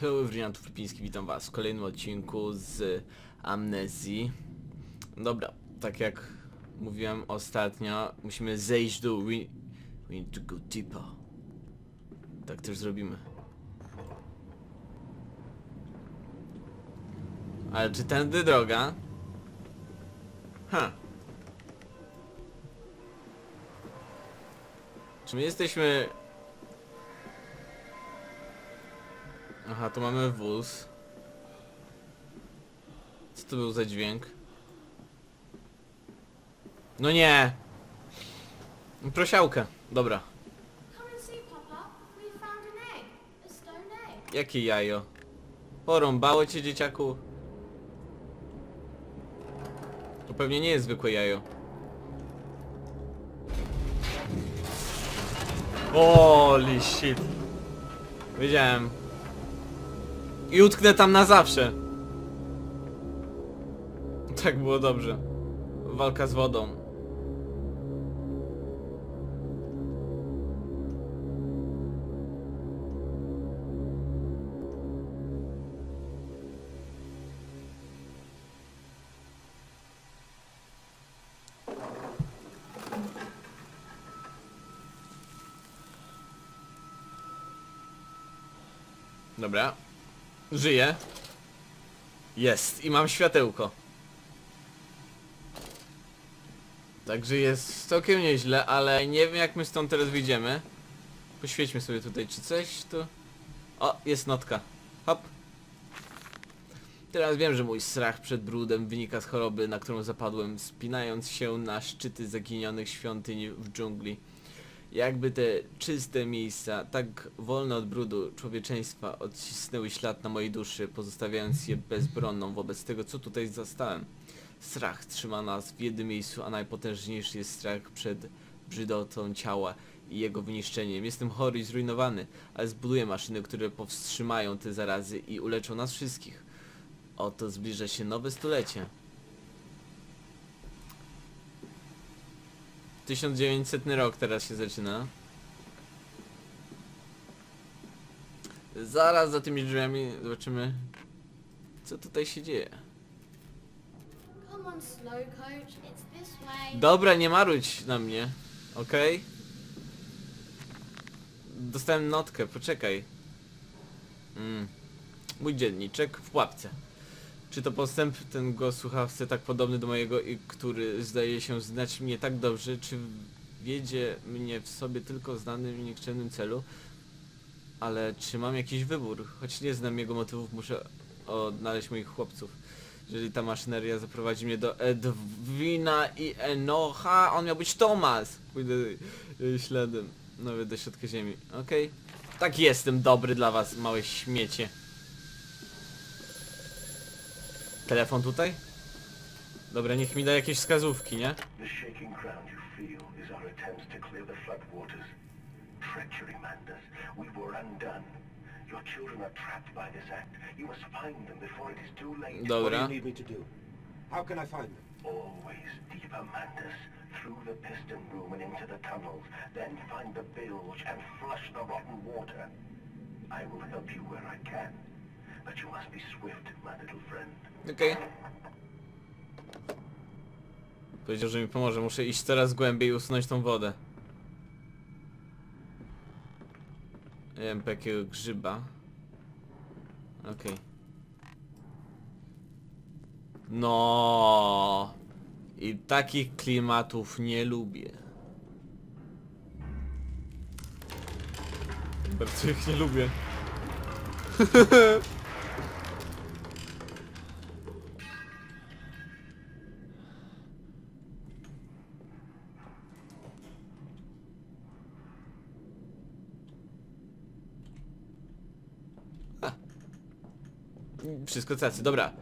Hello everyone, tu Flipiński, witam was w kolejnym odcinku z Amnezji. Dobra, tak jak mówiłem ostatnio, musimy zejść do... We, we need to go deeper. Tak też zrobimy. Ale czy tędy droga? Ha. Czy my jesteśmy Aha, tu mamy wóz. Co to był za dźwięk? No nie! Prosiałkę. Dobra. Jakie jajo? Porąbało cię, dzieciaku? To pewnie nie jest zwykłe jajo. Holy shit. Wiedziałem. I utknę tam na zawsze. Tak było dobrze. Walka z wodą. Dobra. Żyję. Jest. I mam światełko. Także jest całkiem nieźle, ale nie wiem jak my stąd teraz wyjdziemy. Poświećmy sobie tutaj, czy coś tu... O, jest notka. Hop. Teraz wiem, że mój strach przed brudem wynika z choroby, na którą zapadłem, spinając się na szczyty zaginionych świątyń w dżungli. Jakby te czyste miejsca, tak wolne od brudu człowieczeństwa, odcisnęły ślad na mojej duszy, pozostawiając je bezbronną wobec tego, co tutaj zastałem. Strach trzyma nas w jednym miejscu, a najpotężniejszy jest strach przed brzydotą ciała i jego wyniszczeniem. Jestem chory i zrujnowany, ale zbuduję maszyny, które powstrzymają te zarazy i uleczą nas wszystkich. Oto zbliża się nowe stulecie. 1900 rok teraz się zaczyna. Zaraz za tymi drzwiami zobaczymy co tutaj się dzieje. Dobra, nie marudź na mnie, okej? Dostałem notkę, poczekaj. Mm. Mój dzienniczek w pułapce. Czy to postęp ten głos słuchawcy tak podobny do mojego i który zdaje się znać mnie tak dobrze, czy wiedzie mnie w sobie tylko w znanym i nikczemnym celu? Ale czy mam jakiś wybór? Choć nie znam jego motywów, muszę odnaleźć moich chłopców. Jeżeli ta maszyneria zaprowadzi mnie do Edwina i Enocha, on miał być Tomas. Pójdę jej śladem, nawet do środka ziemi. Okej. Tak jestem dobry dla was, małe śmiecie. Telefon tutaj? Dobra, niech mi da jakieś wskazówki, nie? Dobra. How can I find them? Always deeper. Through the piston room and into the tunnels. Then find the bilge and flush the rotten water. I will help you where I can. But you must be swift, my little friend. Okej. Powiedział, że mi pomoże. Muszę iść coraz głębiej i usunąć tą wodę. Nie wiem, jakiego grzyba. Okej. No. I takich klimatów nie lubię. Bardzo ich nie lubię. Wszystko cacy, dobra.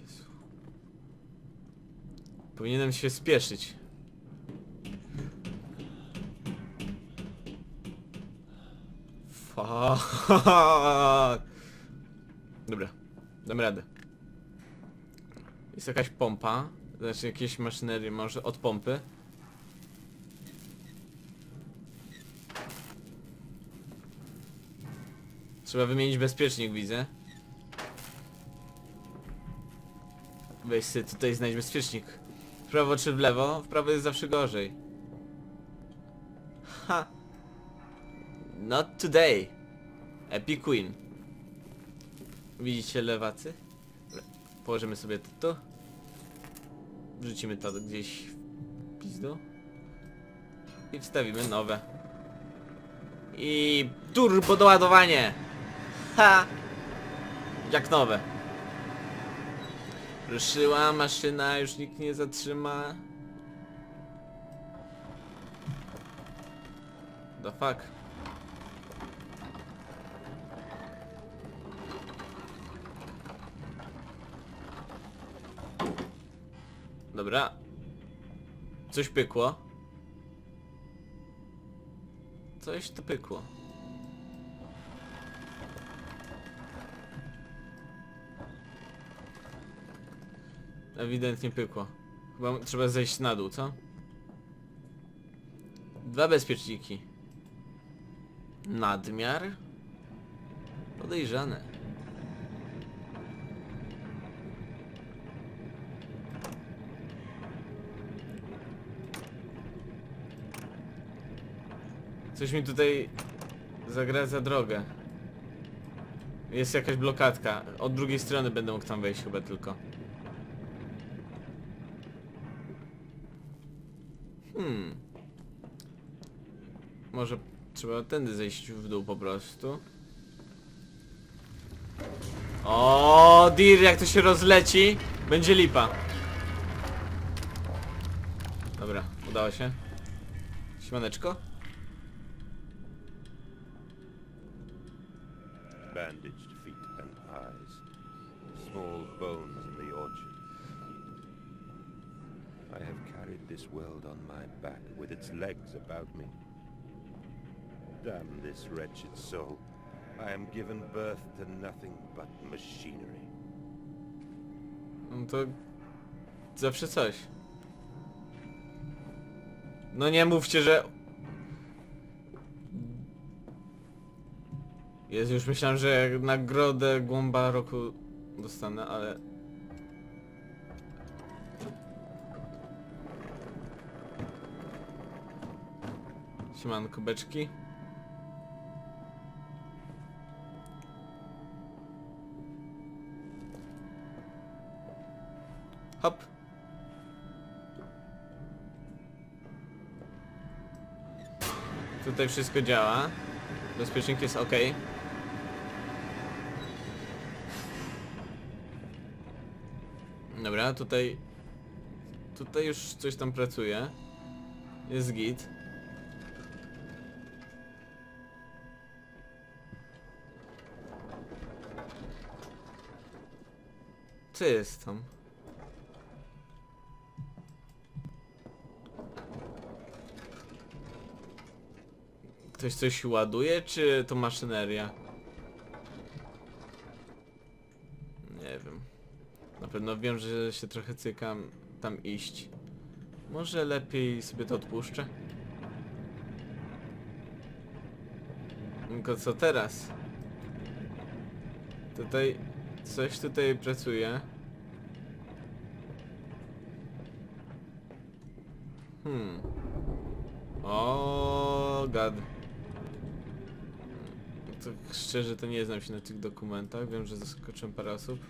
Jezu. Powinienem się spieszyć. Fuck. Dobra, dam radę. Jest jakaś pompa. Znaczy jakieś maszynerie może od pompy. Trzeba wymienić bezpiecznik, widzę. Weź sobie tutaj znajdź bezpiecznik. W prawo czy w lewo? W prawo jest zawsze gorzej. Ha! Not today. Epic Queen. Widzicie lewacy? Położymy sobie to tu. Wrzucimy to gdzieś w pizdu. I wstawimy nowe. I turbo doładowanie! Ha! Jak nowe. Ruszyła maszyna, już nikt nie zatrzyma. The fuck? Dobra. Coś pykło. Coś to pykło. Ewidentnie pykło. Chyba trzeba zejść na dół, co? Dwa bezpieczniki. Nadmiar? Podejrzane. Coś mi tutaj zagradza drogę. Jest jakaś blokadka. Od drugiej strony będę mógł tam wejść chyba tylko. Hmm. Może trzeba tędy zejść w dół po prostu. O, dir, jak to się rozleci, będzie lipa. Dobra, udało się. Siemaneczko. bandaged feet and eyes, small bones in the orchard. I have carried this world on my back with its legs about me. Damn this wretched soul. I am given birth to nothing but machinery. No to zawsze coś. No nie mówcie, że... Jest już myślałem, że nagrodę głąba roku dostanę, ale... Siemanko beczki. Hop. Tutaj wszystko działa. Bezpiecznik jest ok. Dobra, tutaj... Tutaj już coś tam pracuje. Jest git. Co jest tam? Ktoś coś ładuje, czy to maszyneria? Nie wiem. Na pewno wiem, że się trochę cykam tam iść. Może lepiej sobie to odpuszczę? Tylko co teraz? Tutaj... Coś tutaj pracuje. Hmm. O, gad. Tak szczerze to nie znam się na tych dokumentach. Wiem, że zaskoczyłem parę osób.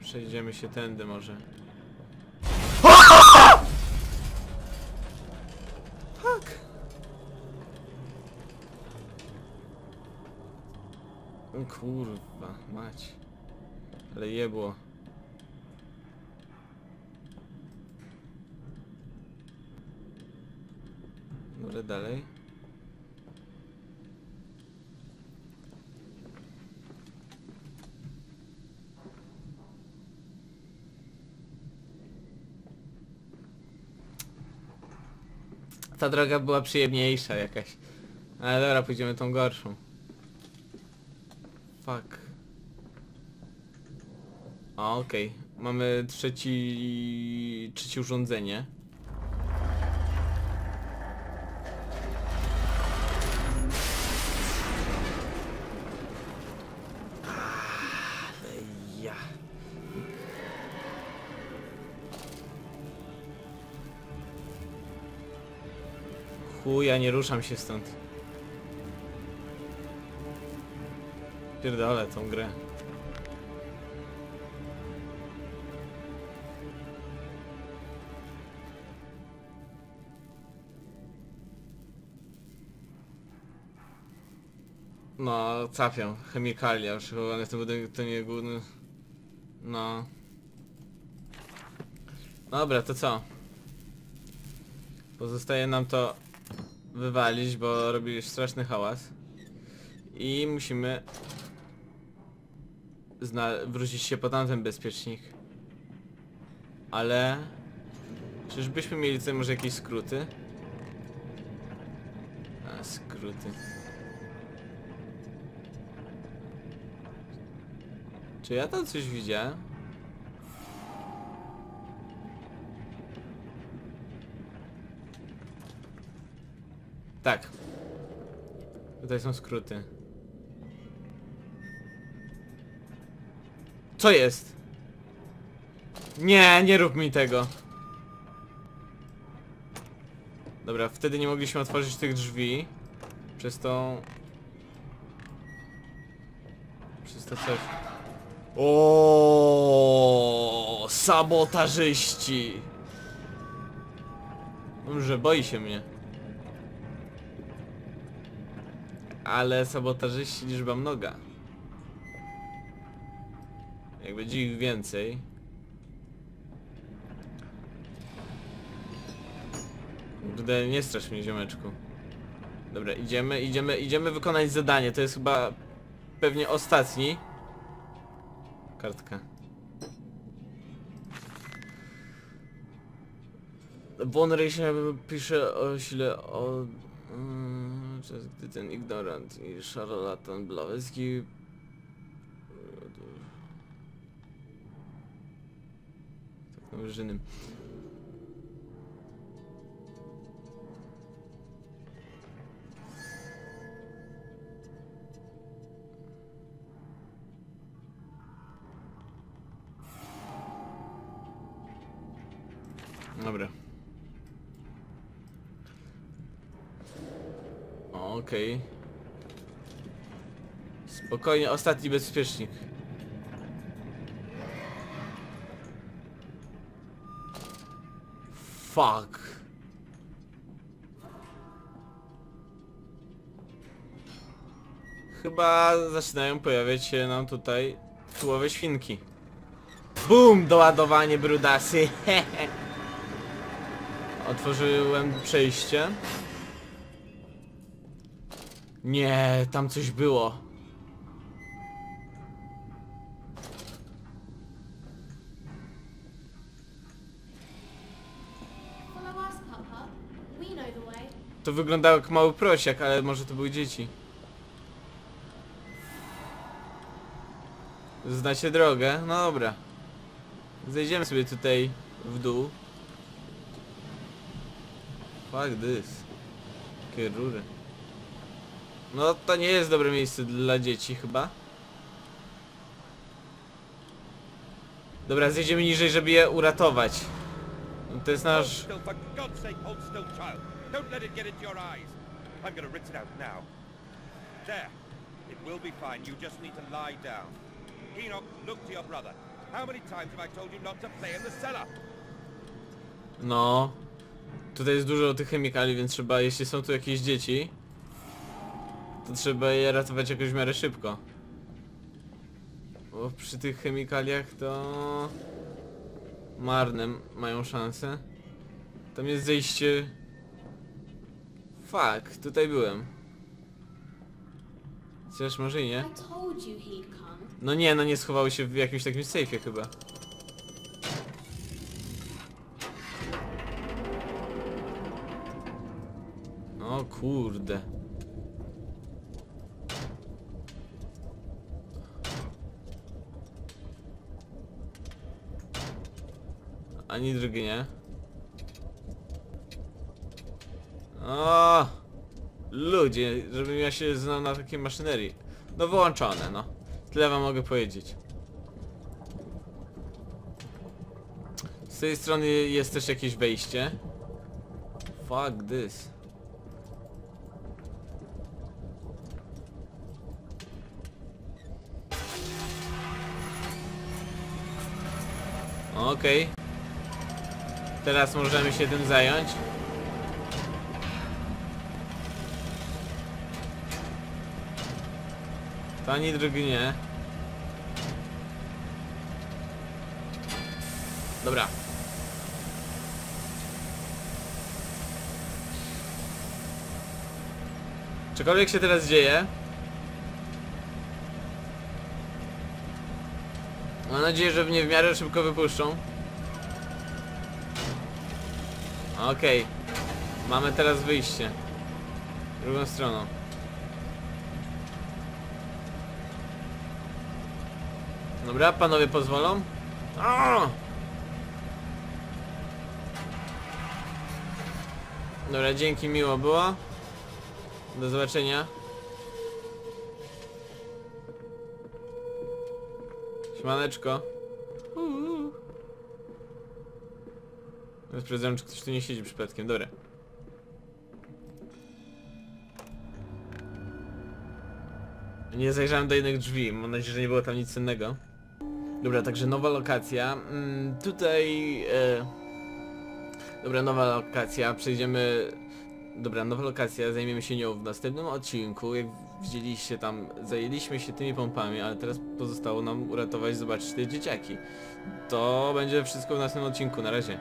Przejdziemy się tędy może. Fuck! O Kurwa, mać. Ale jebło. Dobra, dalej. Ta droga była przyjemniejsza jakaś. Ale dobra, pójdziemy tą gorszą. Fuck. A, okej. Mamy trzeci... trzecie urządzenie. Ale ja... Chuja, nie ruszam się stąd. Pierdolę tą grę. No, capią. Chemikalia przechowane w tym budynku to nie główny... No. Dobra, to co? Pozostaje nam to wywalić, bo robi straszny hałas. I musimy wrócić się po tamten bezpiecznik. Ale... Czyżbyśmy mieli tutaj może jakieś skróty? A, skróty. Czy ja tam coś widziałem? Tak. Tutaj są skróty. Co jest? Nie, nie rób mi tego. Dobra, wtedy nie mogliśmy otworzyć tych drzwi. Przez tą... Przez to coś. O, sabotażyści. Dobrze, boi się mnie. Ale sabotażyści liczba mnoga. Jak będzie ich więcej. Kurde, nie strasz mnie ziomeczku. Dobra, idziemy, idziemy, idziemy wykonać zadanie. To jest chyba pewnie ostatni. Kartka. Bonry się pisze o sile o... Mm, gdy ten ignorant i szarlatan Blawecki... Wyżynym. Dobra. Okej. Spokojnie, ostatni bezpiecznik. Fuck. Chyba zaczynają pojawiać się nam tutaj tułowe świnki. Bum! Doładowanie brudasy. Otworzyłem przejście. Nie, tam coś było. To wyglądało jak mały prosiak, ale może to były dzieci. Znacie drogę? No dobra. Zejdziemy sobie tutaj w dół. Fuck this. Jakie rury. No to nie jest dobre miejsce dla dzieci chyba. Dobra, zjedziemy niżej, żeby je uratować. No To jest nasz... Don't let it get into your eyes. I'm gonna rinse it out now. There. It will be fine. You just need to lie down. Enoch, look to your brother. How many times have I told you not to play in the cellar? No. Tutaj jest dużo tych chemikali, więc trzeba, jeśli są tu jakieś dzieci, to trzeba je ratować jakoś w miarę szybko. Bo przy tych chemikaliach to marne mają szanse. Tam jest zejście. Fuck, tutaj byłem. Chociaż może i nie. No nie, no nie schowały się w jakimś takim sejfie chyba. O kurde. Ani drgnie. O, ludzie, żebym ja się znał na takiej maszynerii. No wyłączone, no. Tyle wam mogę powiedzieć. Z tej strony jest też jakieś wejście. Fuck this. Okej. Teraz możemy się tym zająć. To ani drugi nie. Dobra. Cokolwiek się teraz dzieje. Mam nadzieję, że mnie w miarę szybko wypuszczą. Okej. Mamy teraz wyjście. Drugą stroną. Dobra, panowie pozwolą? O! Dobra, dzięki, miło było. Do zobaczenia. Siemaneczko. Sprawdzam, czy ktoś tu nie siedzi przypadkiem. Dobra. Nie zajrzałem do jednych drzwi. Mam nadzieję, że nie było tam nic cennego. Dobra, także nowa lokacja. Mm, tutaj... E... Dobra, nowa lokacja. Przejdziemy... Dobra, nowa lokacja. Zajmiemy się nią w następnym odcinku. Jak widzieliście tam, zajęliśmy się tymi pompami, ale teraz pozostało nam uratować, zobaczyć te dzieciaki. To będzie wszystko w następnym odcinku. Na razie.